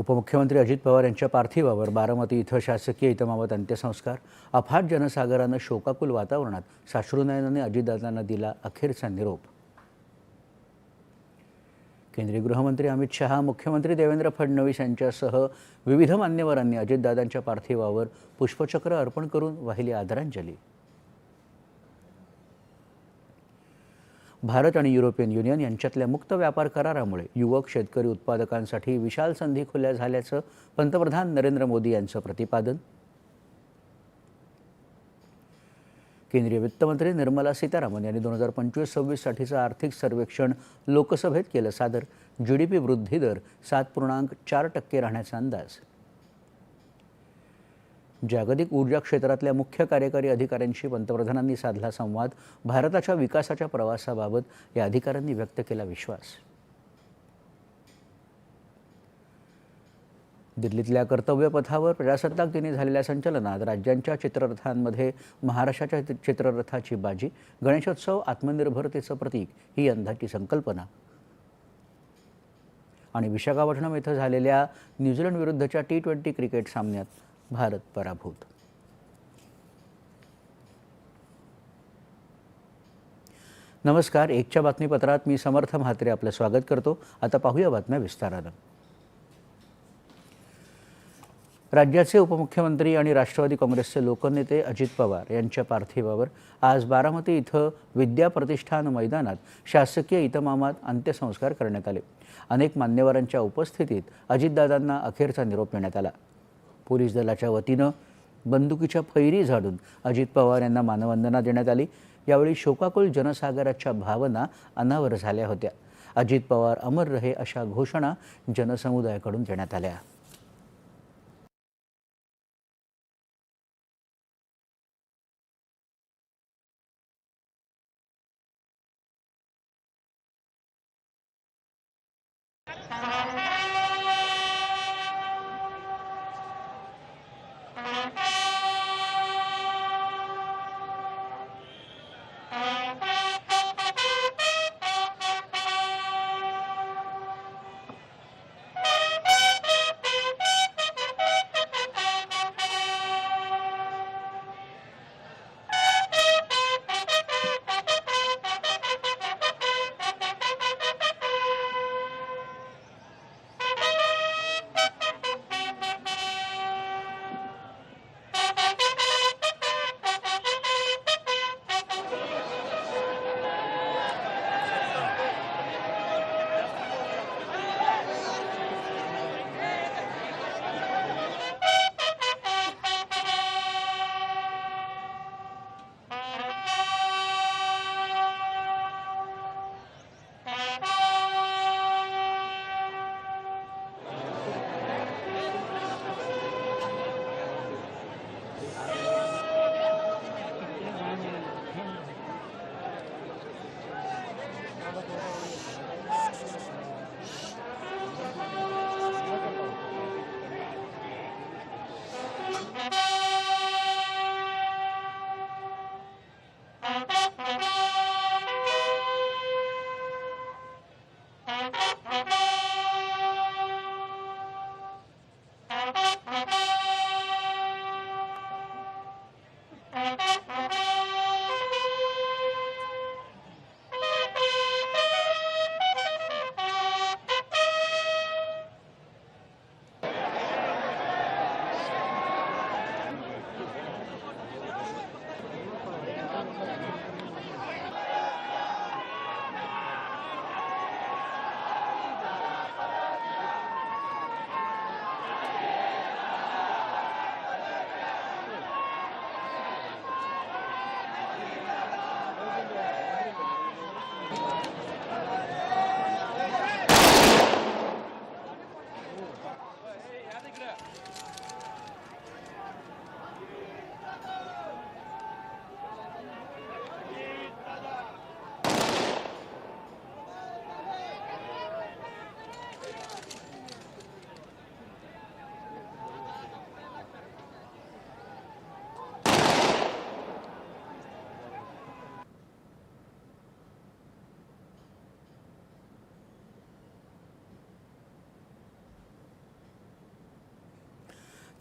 उपमुख्यमंत्री अजित पवार यांच्या पार्थिवावर बारामती इथं शासकीय इतमामात अंत्यसंस्कार. अफाट जनसागरानं शोकाकुल वातावरणात साश्रुनयनाने अजितदादांना दिला अखेरचा निरोप केंद्रीय गृहमंत्री अमित शहा मुख्यमंत्री देवेंद्र फडणवीस यांच्यासह विविध मान्यवरांनी अजितदादांच्या पार्थिवावर पुष्पचक्र अर्पण करून वाहिली आदरांजली. भारत आणि युरोपियन युनियन यांच्यातल्या मुक्त व्यापार करारामुळे युवक शेतकरी उत्पादकांसाठी विशाल संधी खुल्या झाल्याचं पंतप्रधान नरेंद्र मोदी यांचं प्रतिपादन. केंद्रीय वित्तमंत्री निर्मला सीतारामन यांनी दोन हजार पंचवीस सव्वीससाठीचं आर्थिक सर्वेक्षण लोकसभेत केलं सादर. जी डी पी वृद्धी दर सात पूर्णांक चार टक्के राहण्याचा अंदाज. जागतिक ऊर्जा क्षेत्रातल्या मुख्य कार्यकारी अधिकाऱ्यांशी पंतप्रधानांनी साधला संवाद भारताच्या विकासाच्या प्रवासाबाबत या अधिकाऱ्यांनी व्यक्त केला विश्वास. दिल्लीतल्या कर्तव्यपथावर प्रजासत्ताक दिनी झालेल्या संचलनात राज्यांच्या चित्ररथांमध्ये महाराष्ट्राच्या चित्ररथाची बाजी गणेशोत्सव आत्मनिर्भरतेचं प्रतीक ही यंदाची संकल्पना. आणि विशाखापट्टणम इथं झालेल्या न्यूझीलंड विरुद्धच्या टी ट्वेंटी क्रिकेट सामन्यात भारत पराभूत. नमस्कार एकच्या बातमीपत्रात मी समर्थ म्हात्रे आपलं स्वागत करतो. आता पाहूया बातम्या विस्तारानं. राज्याचे उपमुख्यमंत्री आणि राष्ट्रवादी काँग्रेसचे लोकनेते अजित पवार यांच्या पार्थिवावर आज बारामती इथं विद्या प्रतिष्ठान मैदानात शासकीय इतमामात अंत्यसंस्कार करण्यात आले. अनेक मान्यवरांच्या उपस्थितीत अजितदादांना अखेरचा निरोप देण्यात आला. पोलीस दलाच्या वतीनं बंदुकीच्या फैरी झाडून अजित पवार यांना मानवंदना देण्यात आली. यावेळी शोकाकुल जनसागराच्या भावना अनावर झाल्या होत्या. अजित पवार अमर रहे अशा घोषणा जनसमुदायाकडून देण्यात आल्या.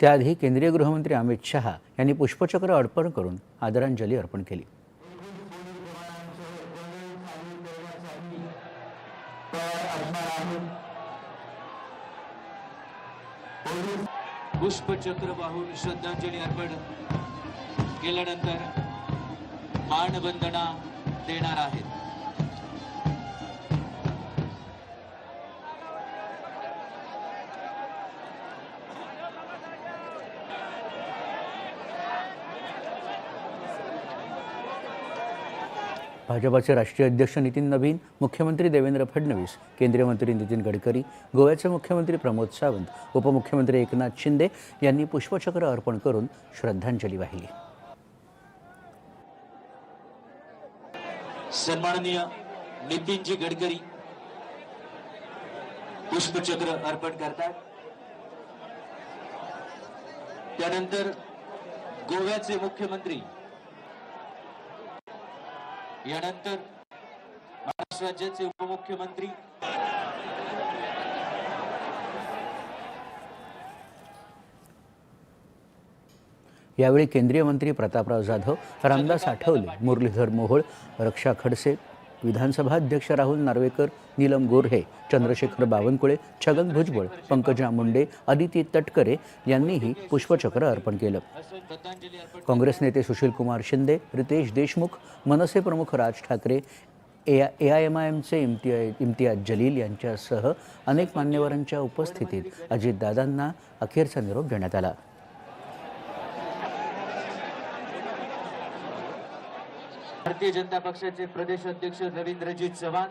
त्याआधी केंद्रीय गृहमंत्री अमित शहा यांनी पुष्पचक्र अर्पण करून आदरांजली अर्पण केली. पुष्पचक्र वाहून श्रद्धांजली अर्पण केल्यानंतर मानवंदना देणार आहेत. भाजपाचे राष्ट्रीय अध्यक्ष नितीन नवीन मुख्यमंत्री देवेंद्र फडणवीस केंद्रीय मंत्री नितीन गडकरी गोव्याचे मुख्यमंत्री प्रमोद सावंत उपमुख्यमंत्री एकनाथ शिंदे यांनी पुष्पचक्र अर्पण करून श्रद्धांजली वाहिली. सन्माननीय नितीनजी गडकरी पुष्पचक्र अर्पण करतात. त्यानंतर गोव्याचे मुख्यमंत्री यानंतर महाराष्ट्र राज्याचे उपमुख्यमंत्री यावेळी केंद्रीय मंत्री प्रतापराव जाधव रामदास आठवले मुरलीधर मोहोळ रक्षा खडसे विधानसभा अध्यक्ष राहुल नार्वेकर नीलम गोऱ्हे चंद्रशेखर बावनकुळे छगन भुजबळ पंकजा मुंडे आदिती तटकरे यांनीही पुष्पचक्र अर्पण केलं. काँग्रेस नेते सुशीलकुमार शिंदे रितेश देशमुख मनसे प्रमुख Raj Thackeray A A I M I एमचे इम्तिया इम्तियाज जलील यांच्यासह अनेक मान्यवरांच्या उपस्थितीत अजितदादांना अखेरचा निरोप देण्यात आला. भारतीय जनता पक्षाचे प्रदेश अध्यक्ष रवींद्रजीत चव्हाण.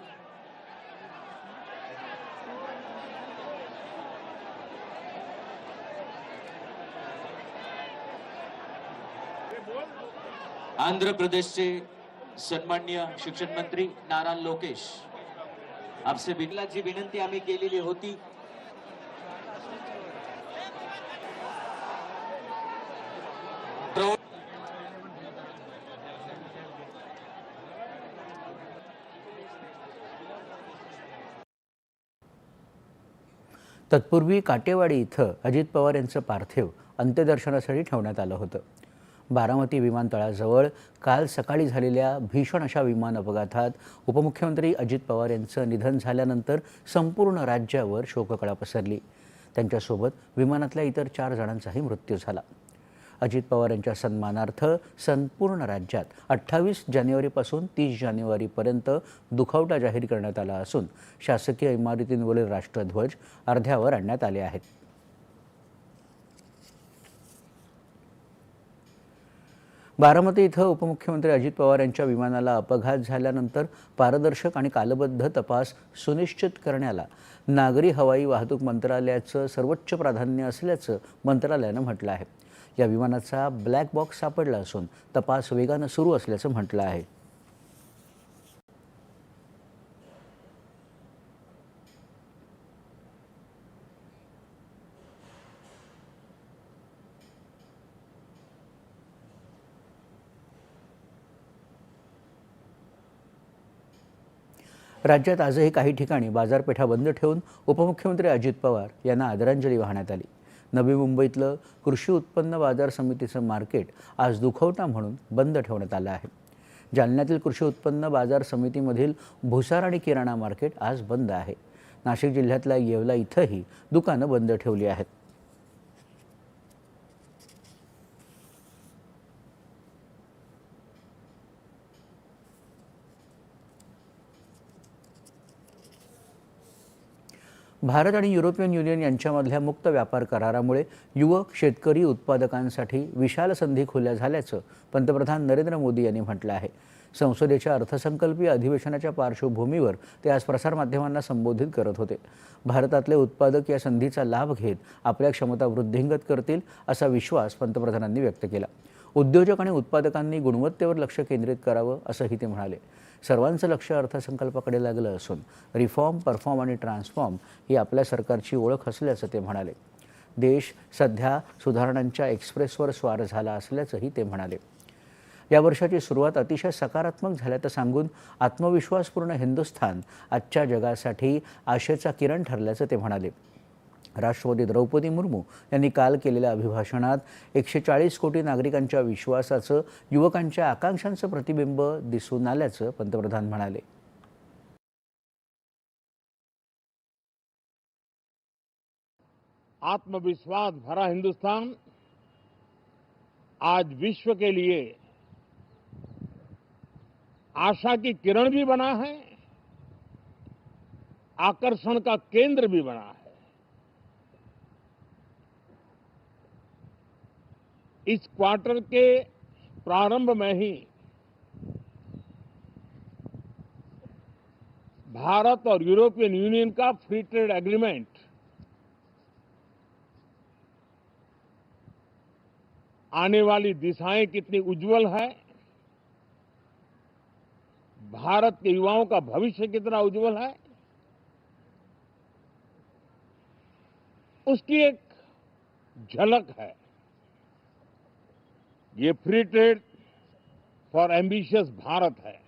आंध्र प्रदेशचे सन्मान्य शिक्षण मंत्री नारायण लोकेश. आपसे बिनलाची विनंती आम्ही केलेली होती. प्रौढ तत्पूर्वी काटेवाडी इथं अजित पवार यांचं पार्थिव अंत्यदर्शनासाठी ठेवण्यात आलं होतं. बारामती विमानतळाजवळ काल सकाळी झालेल्या भीषण अशा विमान अपघातात उपमुख्यमंत्री अजित पवार यांचं निधन झाल्यानंतर संपूर्ण राज्यावर शोककळा पसरली. त्यांच्यासोबत विमानातल्या इतर चार जणांचाही मृत्यू झाला. अजित पवार यांच्या सन्मानार्थ संपूर्ण राज्यात अठ्ठावीस जानेवारीपासून तीस जानेवारीपर्यंत दुखावटा जाहीर करण्यात आला असून शासकीय इमारतींवरील राष्ट्रध्वज अर्ध्यावर आणण्यात आले आहेत. बारामती इथं उपमुख्यमंत्री अजित पवार यांच्या विमानाला अपघात झाल्यानंतर पारदर्शक आणि कालबद्ध तपास सुनिश्चित करण्याला नागरी हवाई वाहतूक मंत्रालयाचं सर्वोच्च प्राधान्य असल्याचं मंत्रालयानं म्हटलं आहे. या विमानाचा ब्लॅक बॉक्स सापडला असून तपास वेगानं सुरू असल्याचं म्हटलं आहे. राज्यात आजही काही ठिकाणी बाजारपेठा बंद ठेवून उपमुख्यमंत्री अजित पवार यांना आदरांजली वाहण्यात आली. नवी मुंबईतलं कृषी उत्पन्न बाजार समितीचं मार्केट आज दुखवटा म्हणून बंद ठेवण्यात आलं आहे. जालन्यातील कृषी उत्पन्न बाजार समितीमधील भुसार आणि किराणा मार्केट आज बंद आहे. नाशिक जिल्ह्यातल्या येवला इथंही दुकानं बंद ठेवली आहेत. भारत आणि युरोपियन युनियन यांच्यामधल्या मुक्त व्यापार करारामुळे युवक शेतकरी उत्पादकांसाठी विशाल संधी खुल्या झाल्याचं पंतप्रधान नरेंद्र मोदी यांनी म्हटलं आहे. संसदेच्या अर्थसंकल्पीय अधिवेशनाच्या पार्श्वभूमीवर ते आज प्रसारमाध्यमांना संबोधित करत होते. भारतातले उत्पादक या संधीचा लाभ घेत आपल्या क्षमता वृद्धिंगत करतील असा विश्वास पंतप्रधानांनी व्यक्त केला. उद्योजक आणि उत्पादकांनी गुणवत्तेवर लक्ष केंद्रित करावं असंही ते म्हणाले. सर्वांचं लक्ष अर्थसंकल्पाकडे लागलं असून रिफॉर्म परफॉर्म आणि ट्रान्सफॉर्म ही आपल्या सरकारची ओळख असल्याचं ते म्हणाले. देश सध्या सुधारणांच्या एक्सप्रेसवर स्वार झाला असल्याचंही ते म्हणाले. या वर्षाची सुरुवात अतिशय सकारात्मक झाल्याचं सांगून आत्मविश्वासपूर्ण हिंदुस्थान आजच्या जगासाठी आशेचा किरण ठरल्याचं ते म्हणाले. राष्ट्रपती द्रौपदी मुर्मू यांनी काल केलेल्या अभिभाषणात एकशे चाळीस कोटी नागरिकांच्या विश्वासाचं युवकांच्या आकांक्षांचं प्रतिबिंब दिसून आल्याचं पंतप्रधान म्हणाले. आत्मविश्वास भरा हिंदुस्तान आज विश्व के लिए आशा की किरण भी बना है आकर्षण का केंद्र भी बना है। इस क्वार्टर के प्रारंभ में ही भारत और यूरोपियन यूनियन का फ्री ट्रेड एग्रीमेंट आने वाली दिशाएँ कितनी उज्जवल है? भारत के युवाओं का भविष्य कितना उज्जवल है? उसकी एक झलक है। ये free trade for ambitious Bharat है।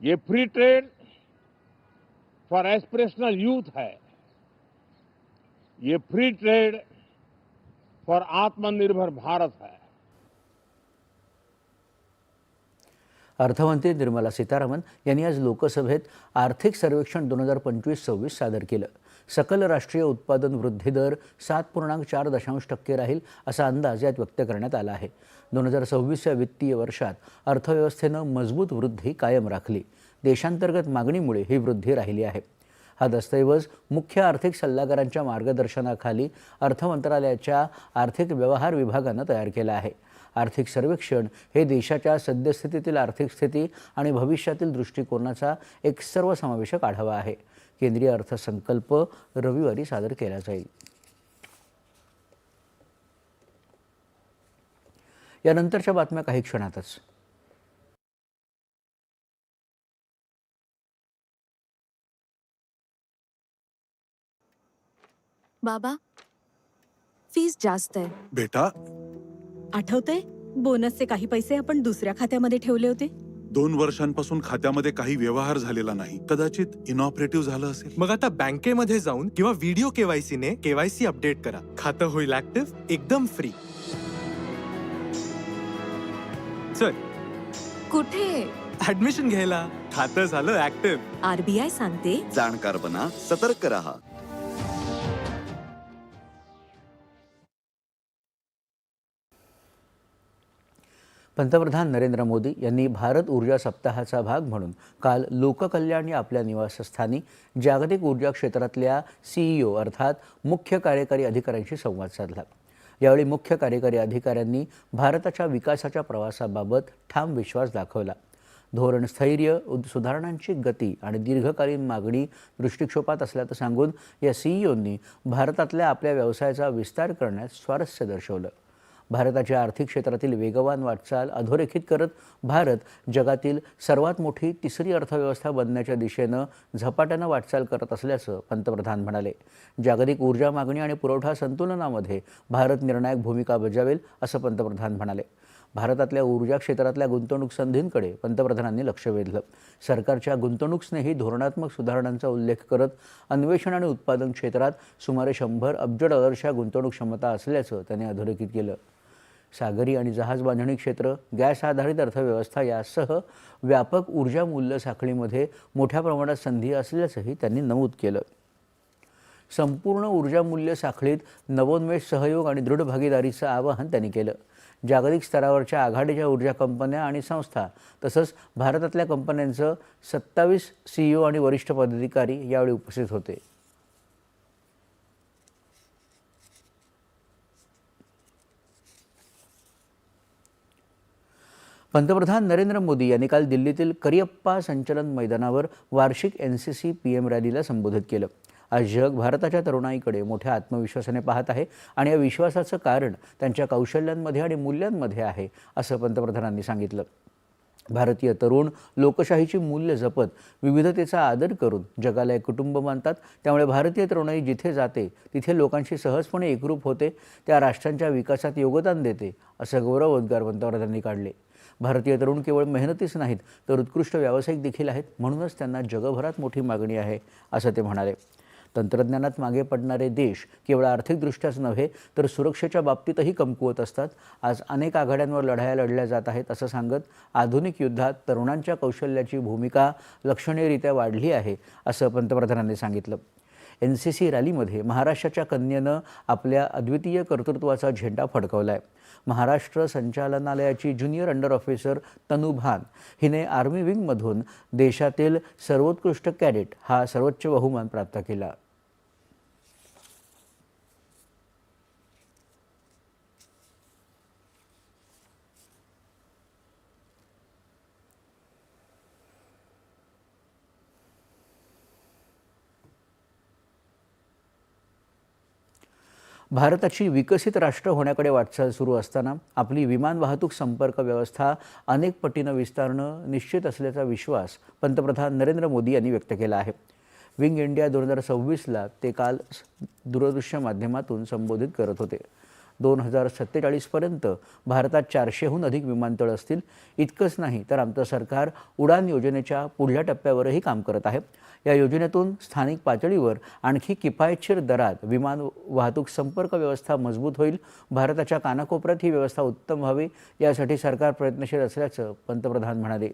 ये free trade for aspirational youth है। ये फ्री ट्रेड फॉर आत्मनिर्भर भारत है। अर्थमंत्री निर्मला सीतारामन यांनी आज लोकसभेत आर्थिक सर्वेक्षण दोन हज़ार पंचवीस सव्वीस सादर केलं। सकल राष्ट्रीय उत्पादन वृद्धी दर सात पूर्णांक चार दशांश टक्के राहील असा अंदाज यात व्यक्त करण्यात आला आहे. दोन हजार सव्वीसच्या वित्तीय वर्षात अर्थव्यवस्थेनं मजबूत वृद्धी कायम राखली. देशांतर्गत मागणीमुळे ही वृद्धी राहिली आहे. हा दस्तऐवज मुख्य आर्थिक सल्लागारांच्या मार्गदर्शनाखाली अर्थ मंत्रालयाच्या आर्थिक व्यवहार विभागानं तयार केला आहे. आर्थिक सर्वेक्षण हे देशाच्या सद्यस्थितीतील आर्थिक स्थिती आणि भविष्यातील दृष्टिकोनाचा एक सर्वसमावेशक आढावा आहे. केंद्रीय अर्थसंकल्प रविवारी सादर केला जाईल. यानंतरच्या बातम्या काही क्षणातच. बाबा फीस जास्त आहे. बेटा? आठवतंय? बोनसचे काही पैसे आपण दुसऱ्या खात्यामध्ये ठेवले होते? दोन वर्षांपासून खात्यामध्ये काही व्यवहार झालेला नाही. कदाचित इनऑपरेटिव्ह झालं असेल. मग आता बँकेमध्ये जाऊन किंवा व्हिडिओ केवायसी ने केवायसी अपडेट करा. खातं होईल ऍक्टिव्ह एकदम फ्री चल कुठे? ऍडमिशन घ्यायला. खातं झालं ऍक्टिव्ह. आरबीआय सांगते? जाणकार बना सतर्क रहा. पंतप्रधान नरेंद्र मोदी यांनी भारत ऊर्जा सप्ताहाचा भाग म्हणून काल लोककल्याण या आपल्या निवासस्थानी जागतिक ऊर्जा क्षेत्रातल्या सीईओ अर्थात मुख्य कार्यकारी अधिकाऱ्यांशी संवाद साधला. यावेळी मुख्य कार्यकारी अधिकाऱ्यांनी भारताच्या विकासाच्या प्रवासाबाबत ठाम विश्वास दाखवला. धोरण स्थैर्य उद- सुधारणांची गती आणि दीर्घकालीन मागणी दृष्टिक्षोपात असल्याचं सांगून या सीईओंनी भारतातल्या आपल्या व्यवसायाचा विस्तार करण्यात स्वारस्य दर्शवलं. भारताच्या आर्थिक क्षेत्रातील वेगवान वाटचाल अधोरेखित करत भारत जगातील सर्वात मोठी तिसरी अर्थव्यवस्था बनण्याच्या दिशेनं झपाट्यानं वाटचाल करत असल्याचं पंतप्रधान म्हणाले. जागतिक ऊर्जा मागणी आणि पुरवठा संतुलनामध्ये भारत निर्णायक भूमिका बजावेल असं पंतप्रधान म्हणाले. भारतातल्या ऊर्जा क्षेत्रातल्या गुंतवणूक संधींकडे पंतप्रधानांनी लक्ष वेधलं. सरकारच्या गुंतवणूकस्नेही धोरणात्मक सुधारणांचा उल्लेख करत अन्वेषण आणि उत्पादन क्षेत्रात सुमारे शंभर अब्ज डॉलर्सच्या गुंतवणूक क्षमता असल्याचं त्यांनी अधोरेखित केलं. सागरी आणि जहाज बांधणी क्षेत्र गॅस आधारित अर्थव्यवस्था यासह व्यापक ऊर्जा मूल्य साखळीमध्ये मोठ्या प्रमाणात संधी असल्याचंही त्यांनी नमूद केलं. संपूर्ण ऊर्जा मूल्य साखळीत नवोन्मेष सहयोग आणि दृढ भागीदारीचं आवाहन त्यांनी केलं. जागतिक स्तरावरच्या आघाडीच्या ऊर्जा कंपन्या आणि संस्था तसंच भारतातल्या कंपन्यांचं सत्तावीस सीईओ आणि वरिष्ठ पदाधिकारी यावेळी उपस्थित होते. पंतप्रधान नरेंद्र मोदी यांनी काल दिल्लीतील करियप्पा संचलन मैदानावर वार्षिक N C C P M रॅलीला संबोधित केलं. आज जग भारताच्या तरुणाईकडे मोठ्या आत्मविश्वासाने पाहत आहे आणि या विश्वासाचं कारण त्यांच्या कौशल्यांमध्ये आणि मूल्यांमध्ये आहे असं पंतप्रधानांनी सांगितलं. भारतीय तरुण लोकशाहीची मूल्य जपत विविधतेचा आदर करून जगाला एक कुटुंब मानतात. त्यामुळे भारतीय तरुणाई जिथे जाते तिथे लोकांशी सहजपणे एकरूप होते. त्या राष्ट्रांच्या विकासात योगदान देते असं गौरवोद्गार पंतप्रधानांनी काढले. भारतीय तरुण केवळ मेहनतीच नाहीत तर उत्कृष्ट व्यावसायिक देखील आहेत. म्हणूनच त्यांना जगभरात मोठी मागणी आहे असं ते म्हणाले. तंत्रज्ञानात मागे पडणारे देश केवळ आर्थिकदृष्ट्याच नव्हे तर सुरक्षेच्या बाबतीतही कमकुवत असतात. आज अनेक आघाड्यांवर लढाया लढल्या जात आहेत असं सांगत आधुनिक युद्धात तरुणांच्या कौशल्याची भूमिका लक्षणीयरित्या वाढली आहे असं पंतप्रधानांनी सांगितलं. एन सी सी रॅलीमध्ये महाराष्ट्राच्या कन्येनं आपल्या अद्वितीय कर्तृत्वाचा झेंडा फडकवला आहे महाराष्ट्र संचालनालयाची junior under officer Tanu Bhan हिने आर्मी विंगमधून देशातील सर्वोत्कृष्ट कॅडेट हा सर्वोच्च बहुमान प्राप्त केला. भारताची विकसित राष्ट्र होण्याकडे वाटचाल सुरू असताना आपली विमान वाहतूक संपर्क व्यवस्था अनेक पटीनं विस्तारणं निश्चित असल्याचा विश्वास पंतप्रधान नरेंद्र मोदी यांनी व्यक्त केला आहे. विंग इंडिया दोन हजार सव्वीसला ते काल दूरदृश्य माध्यमातून संबोधित करत होते. दोन हजार सत्तेचाळीसपर्यंत भारतात चारशेहून अधिक विमानतळ असतील. इतकंच नाही तर आमचं सरकार उडान योजनेच्या पुढल्या टप्प्यावरही काम करत आहे. या योजनेतून स्थानिक पातळीवर आणखी किफायतशीर दरात विमान वाहतूक संपर्क व्यवस्था मजबूत होईल. भारताच्या कानाकोपऱ्यात ही व्यवस्था उत्तम व्हावी यासाठी सरकार प्रयत्नशील असल्याचं पंतप्रधान म्हणाले.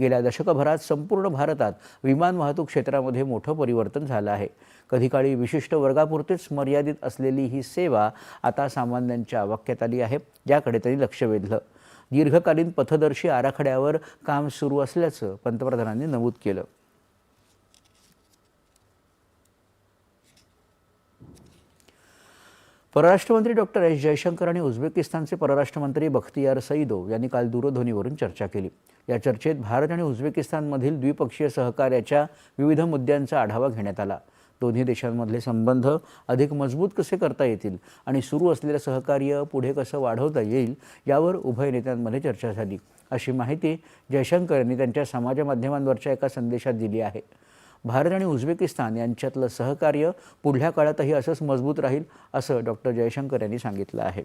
गेल्या दशकभरात संपूर्ण भारतात विमान वाहतूक क्षेत्रामध्ये मोठं परिवर्तन झालं आहे. कधीकाळी विशिष्ट वर्गापुरतीच मर्यादित असलेली ही सेवा आता सामान्यांच्या आवाक्यात आली आहे ज्याकडे त्यांनी लक्ष वेधलं. दीर्घकालीन पथदर्शी आराखड्यावर काम सुरू असल्याचं पंतप्रधानांनी नमूद केलं. परराष्ट्रमंत्री डॉक्टर एस. जयशंकर आणि उझबेकिस्तानचे परराष्ट्रमंत्री बख्तियार सईदोव यांनी काल दूरध्वनीवरून चर्चा केली. या चर्चेत भारत आणि उझबेकिस्तानमधील द्विपक्षीय सहकार्याच्या विविध मुद्द्यांचा आढावा घेण्यात आला. दोन्ही देशांमधले संबंध अधिक मजबूत कसे करता येतील आणि सुरू असलेलं सहकार्य पुढे कसं वाढवता येईल यावर उभय नेत्यांमध्ये चर्चा झाली. अशी माहिती जयशंकर यांनी त्यांच्या समाज माध्यमांवरच्या एका संदेशात दिली आहे. भारत आणि उझबेकिस्तान यांच्यातलं सहकार्य पुढल्या काळातही असंच मजबूत राहील असं डॉक्टर जयशंकर यांनी सांगितलं आहे.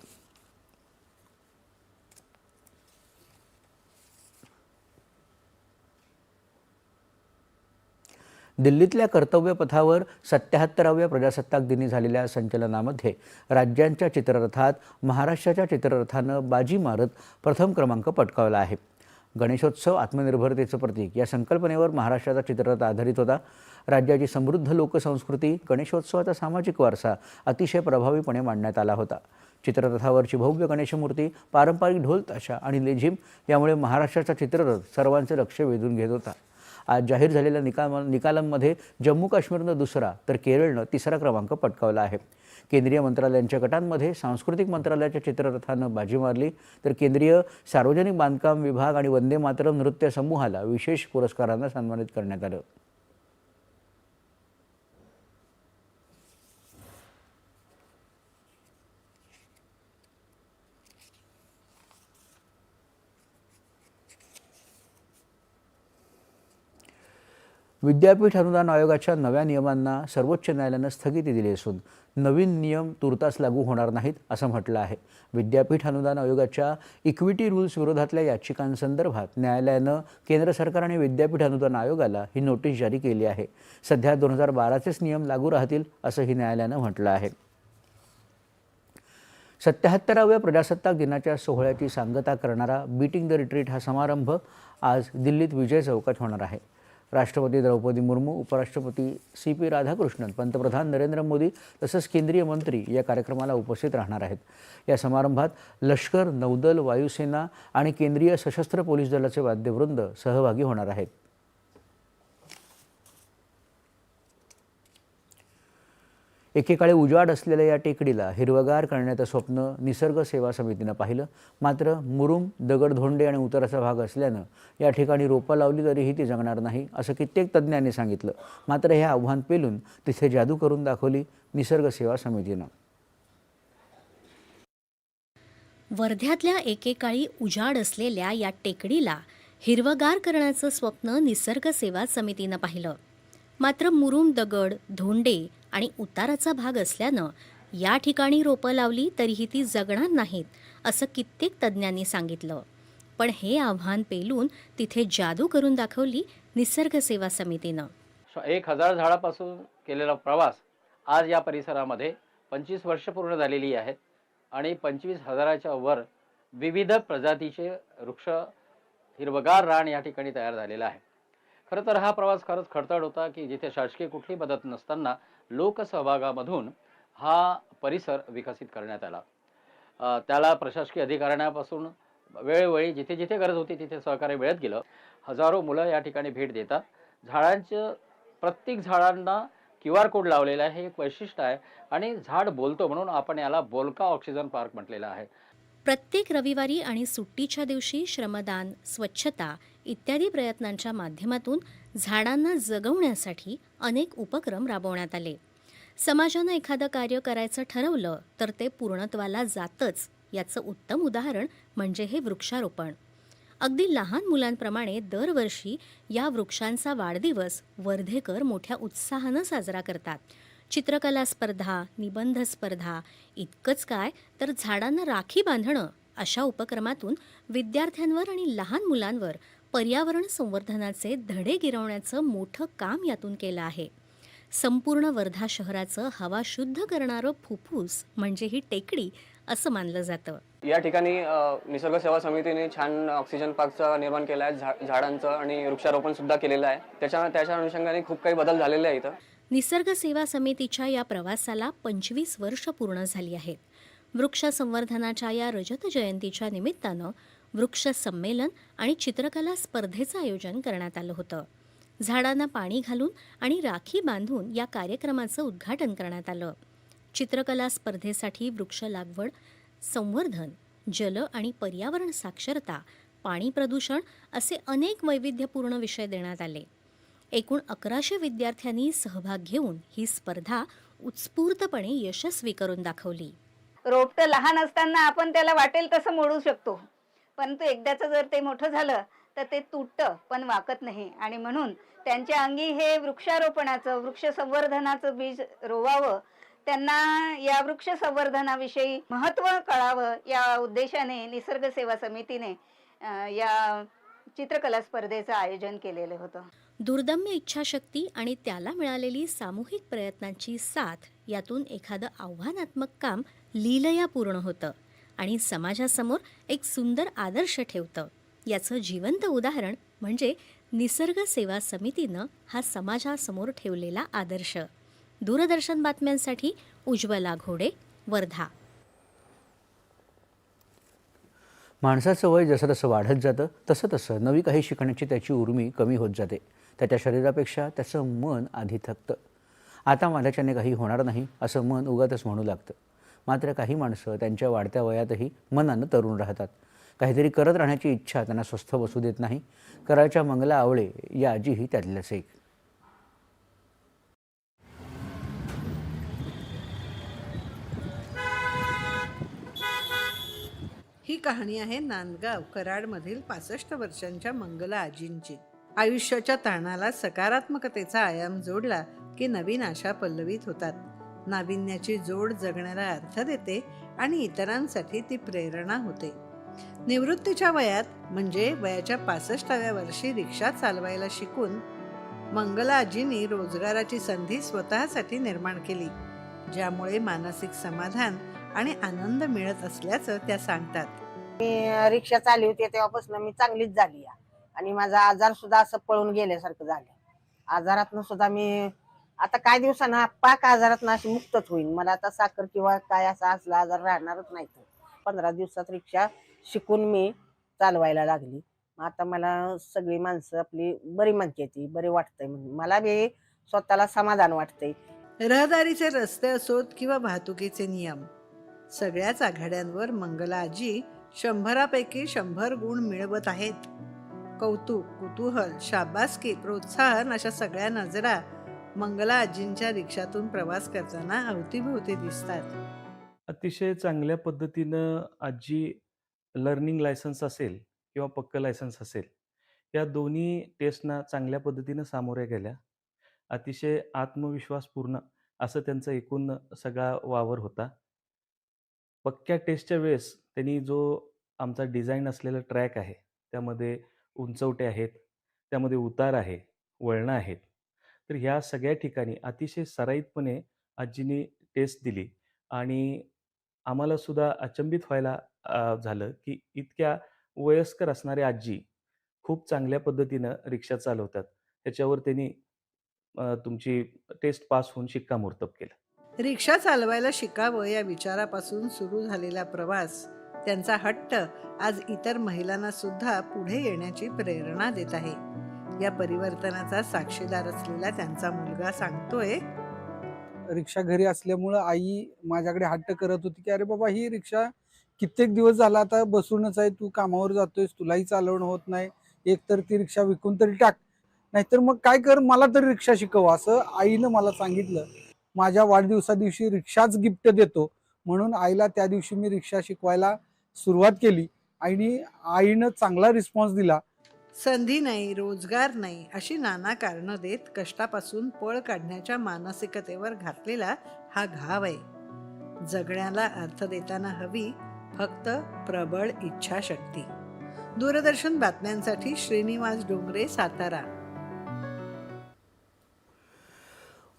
दिल्लीतल्या कर्तव्यपथावर सत्याहत्तराव्या प्रजासत्ताक दिनी झालेल्या संचलनामध्ये राज्यांच्या चित्ररथात महाराष्ट्राच्या चित्ररथानं बाजी मारत प्रथम क्रमांक पटकावला आहे. गणेशोत्सव आत्मनिर्भरतेचं प्रतीक या संकल्पनेवर महाराष्ट्राचा चित्ररथ आधारित होता. राज्याची समृद्ध लोकसंस्कृती गणेशोत्सवाचा सामाजिक वारसा अतिशय प्रभावीपणे मांडण्यात आला होता. चित्ररथावरची भव्य गणेशमूर्ती पारंपरिक ढोल ताशा आणि लेझिम यामुळे महाराष्ट्राचा चित्ररथ सर्वांचे लक्ष वेधून घेत होता. आज जाहीर झालेल्या निकाल निकालांमध्ये जम्मू काश्मीरनं दुसरा तर केरळनं तिसरा क्रमांक पटकावला आहे. केंद्रीय मंत्रालयांच्या गटांमध्ये सांस्कृतिक मंत्रालयाच्या चित्ररथानं बाजी मारली तर केंद्रीय सार्वजनिक बांधकाम विभाग आणि वंदे मातरम नृत्य समूहाला विशेष पुरस्कारांना सन्मानित करण्यात आलं. विद्यापीठ अनुदान आयोगाच्या नव्या नियमांना सर्वोच्च न्यायालयानं स्थगिती दिली असून नवीन नियम तुर्तास लागू होणार नाहीत असं म्हटलं आहे. विद्यापीठ अनुदान आयोगाच्या इक्विटी रूल्स विरोधातल्या याचिकांसंदर्भात न्यायालयानं केंद्र सरकार आणि विद्यापीठ अनुदान आयोगाला ही नोटीस जारी केली आहे. सध्या दोन हजार बाराचेच नियम लागू राहतील असंही न्यायालयानं म्हटलं आहे. सत्याहत्तराव्या प्रजासत्ताक दिनाच्या सोहळ्याची सांगता करणारा बीटिंग द रिट्रीट हा समारंभ आज दिल्लीत विजय चौकात होणार आहे. राष्ट्रपती द्रौपदी मुर्मू उपराष्ट्रपती सी पी राधाकृष्णन पंतप्रधान नरेंद्र मोदी तसंच केंद्रीय मंत्री या कार्यक्रमाला उपस्थित राहणार आहेत. या समारंभात लष्कर नौदल वायुसेना आणि केंद्रीय सशस्त्र पोलीस दलाचे वाद्यवृंद सहभागी होणार आहेत. एकेकाळी उजाड असलेल्या या टेकडीला हिरवगार करण्याचं स्वप्न निसर्ग सेवा समितीनं पाहिलं. मात्र मुरुम दगडधोंडे आणि उताराचा भाग असल्यानं या ठिकाणी रोपं लावली तरीही ती जगणार नाही असं कित्येक तज्ज्ञांनी सांगितलं. मात्र हे आव्हान पेलून तिथे जादू करून दाखवली निसर्ग सेवा समितीनं. वर्ध्यातल्या एकेकाळी उजाड असलेल्या या टेकडीला हिरवगार करण्याचं स्वप्न निसर्ग सेवा समितीनं पाहिलं. मात्र मुरुम दगड धोंडे आणि उताराचा भाग असल्यानं या ठिकाणी रोपं लावली तरीही ती जगणार नाहीत असं कित्येक तज्ज्ञांनी सांगितलं. पण हे आव्हान पेलून तिथे जादू करून दाखवली निसर्ग सेवा समितीनं. श- एक हजार झाडापासून केलेला प्रवास आज या परिसरामध्ये पंचवीस वर्ष पूर्ण झालेली आहेत आणि पंचवीस हजाराच्या वर विविध प्रजातीचे वृक्ष हिरवगार रान या ठिकाणी तयार झालेलं आहे. खरं तर हा प्रवास खरंच खडतड होता की जिथे शासकीय कुठली मदत नसताना लोकसहभागामधून हा परिसर विकसित करण्यात आला. त्याला प्रशासकीय अधिकाऱ्यांपासून वेळोवेळी जिथे जिथे गरज होती तिथे सहकार्य मिळत गेलं. हजारो मुलं या ठिकाणी भेट देतात. झाडांचं प्रत्येक झाडांना क्यू आर कोड लावलेला आहे हे एक वैशिष्ट्य आहे आणि झाड बोलतो म्हणून आपण याला बोलका ऑक्सिजन पार्क म्हटलेला आहे. प्रत्येक रविवारी आणि सुट्टीच्या दिवशी श्रमदान स्वच्छता इत्यादी प्रयत्नांच्या माध्यमातून झाडांना जगवण्यासाठी अनेक उपक्रम राबवण्यात आले. समाजानं एखादं कार्य करायचं ठरवलं तर ते पूर्णत्वाला जातच याचं उत्तम उदाहरण म्हणजे हे वृक्षारोपण. अगदी लहान मुलांप्रमाणे दरवर्षी या वृक्षांचा वाढदिवस वर्धेकर मोठ्या उत्साहानं साजरा करतात. चित्रकला स्पर्धा निबंध स्पर्धा इतकंच काय तर झाडांना राखी बांधणं अशा उपक्रमातून विद्यार्थ्यांवर आणि लहान मुलांवर पर्यावरण संवर्धनाचे धडे गिरवण्याचं मोठं काम यातून केलं आहे. संपूर्ण वर्धा शहराचं हवा शुद्ध करणारं फुफ्फुस म्हणजे ही टेकडी असं मानलं जातं. या ठिकाणी निसर्ग सेवा समितीने छान ऑक्सिजन पार्कचं निर्माण केलं आहे झाडांचं आणि वृक्षारोपण सुद्धा केलेलं आहे. त्याच्या त्याच्या अनुषंगाने खूप काही बदल झालेले आहेत इथं. निसर्ग सेवा समितीच्या या प्रवासाला पंचवीस वर्ष पूर्ण झाली आहेत. वृक्ष संवर्धनाच्या या रजत जयंतीच्या निमित्तानं वृक्ष संमेलन आणि चित्रकला स्पर्धेचं आयोजन करण्यात आलं होतं. झाडांना पाणी घालून आणि राखी बांधून या कार्यक्रमाचं उद्घाटन करण्यात आलं. चित्रकला स्पर्धेसाठी वृक्ष लागवड संवर्धन जल आणि पर्यावरण साक्षरता पाणी प्रदूषण असे अनेक वैविध्यपूर्ण विषय देण्यात आले. एकूण अकराशे विद्यार्थ्यांनी सहभाग घेऊन ही स्पर्धा उत्स्फूर्तपणे यशस्वी करून दाखवली. रोपटं लहान असताना आपण त्याला वाटेल तसं मोडू शकतो. परंतु एकदाचं जर ते मोठं झालं तर ते तुटतं पण वाकत नाही. आणि म्हणून त्यांच्या अंगी हे वृक्षारोपणाचं वृक्ष संवर्धनाचं बीज रोवावं त्यांना या वृक्ष संवर्धनाविषयी महत्त्व कळावं या उद्देशाने निसर्ग सेवा समितीने या चित्रकला स्पर्धेचं आयोजन केलेलं होतं. दुर्दम्य इच्छाशक्ती आणि त्याला मिळालेली सामूहिक प्रयत्नांची साथ यातून एखादं आव्हानात्मक काम लीलया पूर्ण होतं. आणि समाजासमोर एक सुंदर आदर्श ठेवतं. याचं जिवंत उदाहरण म्हणजे निसर्ग सेवा समितीनं हा समाजासमोर ठेवलेला आदर्श. दूरदर्शन बातम्यांसाठी उज्ज्वला घोडे वर्धा. माणसाचं वय जसं तसं वाढत जातं तसं तसं नवी काही शिकण्याची त्याची उर्मी कमी होत जाते. त्याच्या शरीरापेक्षा त्याचं मन आधी थकतं. आता माझ्याच्याने काही होणार नाही असं मन उगातच म्हणू लागतं. मात्र काही माणसं त्यांच्या वाढत्या वयातही मनानं तरुण राहतात. काहीतरी करत राहण्याची इच्छा त्यांना स्वस्थ बसू देत नाही. कराच्या मंगला आवळे या आजीही त्यातल्याच एक. ही कहाणी आहे नांदगाव कराडमधील पासष्ट वर्षांच्या मंगला आजींची. आयुष्याच्या ताणाला सकारात्मकतेचा आयाम जोडला की नवीन आशा पल्लवीत होतात. नाविन्याची जोड जगण्याला अर्थ देते आणि इतरांसाठी ती प्रेरणा होते. निवृत्तीच्या वयात म्हणजे वयाच्या पासष्टाव्या वर्षी रिक्षा चालवायला शिकून मंगलाजींनी रोजगाराची संधी स्वतःसाठी निर्माण केली ज्यामुळे मानसिक समाधान आणि आनंद मिळत असल्याचं त्या सांगतात. मी रिक्षा चालवते तेव्हापासून मी चांगलीच झाली आणि माझा आजार सुद्धा असं पळून गेल्यासारखं झालं आजारातनं सुद्धा मी आता काय दिवसानं पाक आजारातनं अशी मुक्तच होईल मला आता साखर किंवा काय असा असला आजार राहणारच नाही तो. पंधरा दिवसात रिक्षा शिकून मी चालवायला लागली. मग आता मला सगळी माणसं आपली बरी म्हणते ती बरी वाटतंय म्हणून. मला बी स्वतःला समाधान वाटतंय. रहदारीचे रस्ते असोत किंवा वाहतुकीचे नियम सगळ्याच आघाड्यांवर मंगलाजी शंभरापैकी शंभर गुण मिळवत आहेत. कौतुक कुतूहल शाबासकी प्रोत्साहन अशा सगळ्या नजरा मंगला आजींच्या रिक्षातून प्रवास करताना अवतीभोवती दिसतात. अतिशय चांगल्या पद्धतीनं आजी लर्निंग लायसन्स असेल किंवा पक्क लायसन्स असेल या दोन्ही टेस्टना चांगल्या पद्धतीनं सामोऱ्या गेल्या. अतिशय आत्मविश्वासपूर्ण असं त्यांचा एकूण सगळा वावर होता. पक्क्या टेस्टच्या वेळेस त्यांनी जो आमचा डिझाईन असलेला ट्रॅक आहे त्यामध्ये उंचवटे आहेत त्यामध्ये उतार आहे वळणं आहेत तर ह्या सगळ्या ठिकाणी अतिशय सराईतपणे आजीने टेस्ट दिली आणि आम्हाला सुद्धा अचंबित व्हायला अ, झालं की इतक्या वयस्कर असणाऱ्या आजी खूप चांगल्या पद्धतीनं रिक्षा चालवतात. त्याच्यावर त्यांनी अ, तुमची टेस्ट पास होऊन शिक्कामोर्तब केलं. रिक्षा चालवायला शिकावं या विचारापासून सुरू झालेला प्रवास त्यांचा हट्ट आज इतर महिलांना सुद्धा पुढे येण्याची प्रेरणा देत आहे. या परिवर्तनाचा साक्षीदार असलेला त्यांचा मुलगा सांगतोय. रिक्षा घरी असल्यामुळं आई माझ्याकडे हट्ट करत होती की अरे बाबा ही रिक्षा कित्येक दिवस झाला आता बसूनच आहे तू कामावर जातोयस तुलाही चालवणं होत नाही एक तर ती रिक्षा विकून तरी टाक नाहीतर मग काय कर मला तरी रिक्षा शिकव. असं आईनं मला सांगितलं. माझ्या वाढदिवसा दिवशी रिक्षाच गिफ्ट देतो. म्हणून आईला त्या दिवशी मी रिक्षा शिकवायला सुरुवात केली आणि आईनं चांगला रिस्पॉन्स दिला. संधी नाही रोजगार नाही अशी नाना कारणं देत कष्टापासून पळ काढण्याच्या मानसिकतेवर घातलेला हा घाव आहे. जगण्याला अर्थ देताना हवी फक्त प्रबळ इच्छाशक्ती. दूरदर्शन बातम्यांसाठी श्रीनिवास डोंगरे सातारा.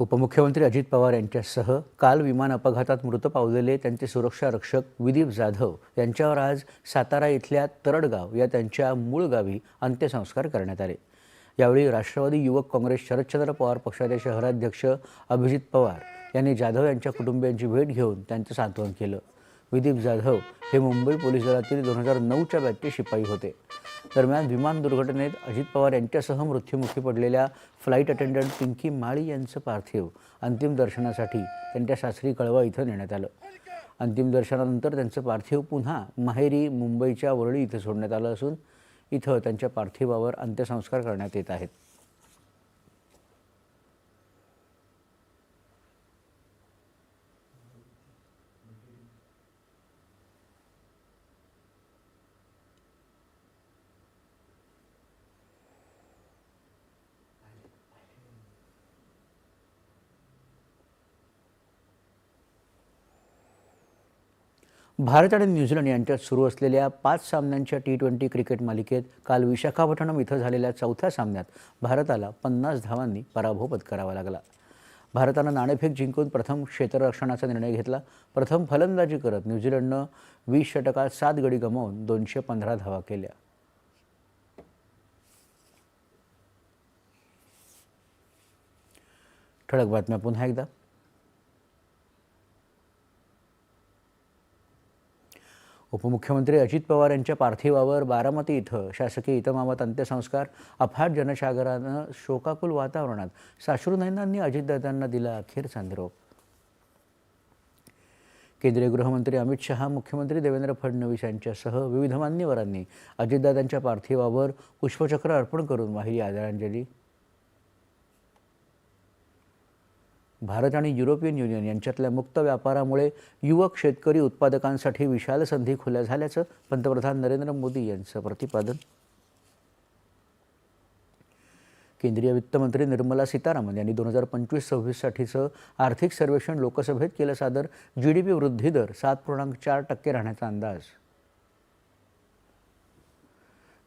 उपमुख्यमंत्री अजित पवार यांच्यासह काल विमान अपघातात मृत पावलेले त्यांचे सुरक्षा रक्षक विदीप जाधव यांच्यावर आज सातारा इथल्या तरडगाव या त्यांच्या मूळ गावी अंत्यसंस्कार करण्यात आले. यावेळी राष्ट्रवादी युवक काँग्रेस शरदचंद्र पवार पक्षाचे शहराध्यक्ष अभिजित पवार यांनी जाधव यांच्या कुटुंबियांची भेट घेऊन त्यांचं सांत्वन केलं. विदीप जाधव हे मुंबई पोलीस दलातील दोन हजार नऊच्या बॅचचे शिपाई होते. दरम्यान विमान दुर्घटनेत अजित पवार यांच्यासह मृत्युमुखी पडलेल्या फ्लाईट अटेंडंट पिंकी माळी यांचं पार्थिव अंतिम दर्शनासाठी त्यांच्या सासरी कळवा इथं नेण्यात आलं. अंतिम दर्शनानंतर त्यांचं पार्थिव पुन्हा माहेरी मुंबईच्या वरळी इथं सोडण्यात आलं असून इथं त्यांच्या पार्थिवावर अंत्यसंस्कार करण्यात येत आहेत. भारत आणि न्यूझीलंड यांच्यात सुरू असलेल्या पाच सामन्यांच्या टी ट्वेंटी क्रिकेट मालिकेत काल विशाखापट्टणम इथं झालेल्या चौथ्या सामन्यात भारताला पन्नास धावांनी पराभव पत्करावा लागला. भारतानं नाणेफेक जिंकून प्रथम क्षेत्ररक्षणाचा निर्णय घेतला. प्रथम फलंदाजी करत न्यूझीलंडनं वीस षटकात सात गडी गमावून दोनशे पंधरा धावा केल्या. ठळक बातम्या पुन्हा एकदा. उपमुख्यमंत्री अजित पवार यांच्या पार्थिवावर बारामती इथं शासकीय इतमामात अंत्यसंस्कार अफाट जनसागरानं शोकाकुल वातावरणात साश्रुनयनांनी अजितदादांना दिला अखेरचा निरोप केंद्रीय गृहमंत्री अमित शहा मुख्यमंत्री देवेंद्र फडणवीस यांच्यासह विविध मान्यवरांनी अजितदादांच्या पार्थिवावर पुष्पचक्र अर्पण करून वाहिली आदरांजली. भारत आणि युरोपियन युनियन यांच्यातल्या मुक्त व्यापारामुळे युवक शेतकरी उत्पादकांसाठी विशाल संधी खुल्या झाल्याचं पंतप्रधान नरेंद्र मोदी यांचं प्रतिपादन. केंद्रीय वित्तमंत्री निर्मला सीतारामन यांनी दोन हजार पंचवीस सव्वीससाठीचं आर्थिक सर्वेक्षण लोकसभेत केलं सादर. जी डी पी वृद्धी दर सात पूर्णांक चार टक्के राहण्याचा अंदाज.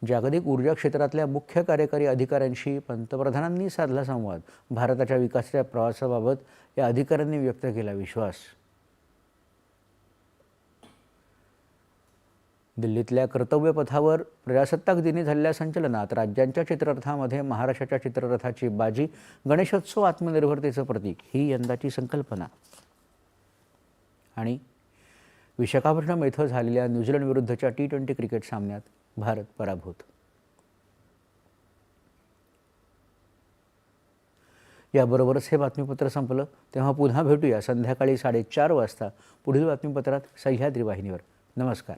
जागतिक ऊर्जा क्षेत्रातल्या मुख्य कार्यकारी अधिकाऱ्यांशी पंतप्रधानांनी साधला संवाद. भारताच्या विकासाच्या प्रवासाबाबत या अधिकाऱ्यांनी व्यक्त केला विश्वास. दिल्लीतल्या कर्तव्यपथावर प्रजासत्ताक दिनी झालेल्या संचलनात राज्यांच्या चित्ररथामध्ये महाराष्ट्राच्या चित्ररथाची बाजी गणेशोत्सव आत्मनिर्भरतेचं प्रतीक ही यंदाची संकल्पना. आणि विशाखापट्टणम इथं झालेल्या न्यूझीलंड विरुद्धच्या टी ट्वेंटी क्रिकेट सामन्यात भारत पराभूत. याबरोबरच हे बातमीपत्र संपलं. तेव्हा पुन्हा भेटूया संध्याकाळी साडेचार वाजता पुढील बातमीपत्रात सह्याद्री वाहिनीवर. नमस्कार.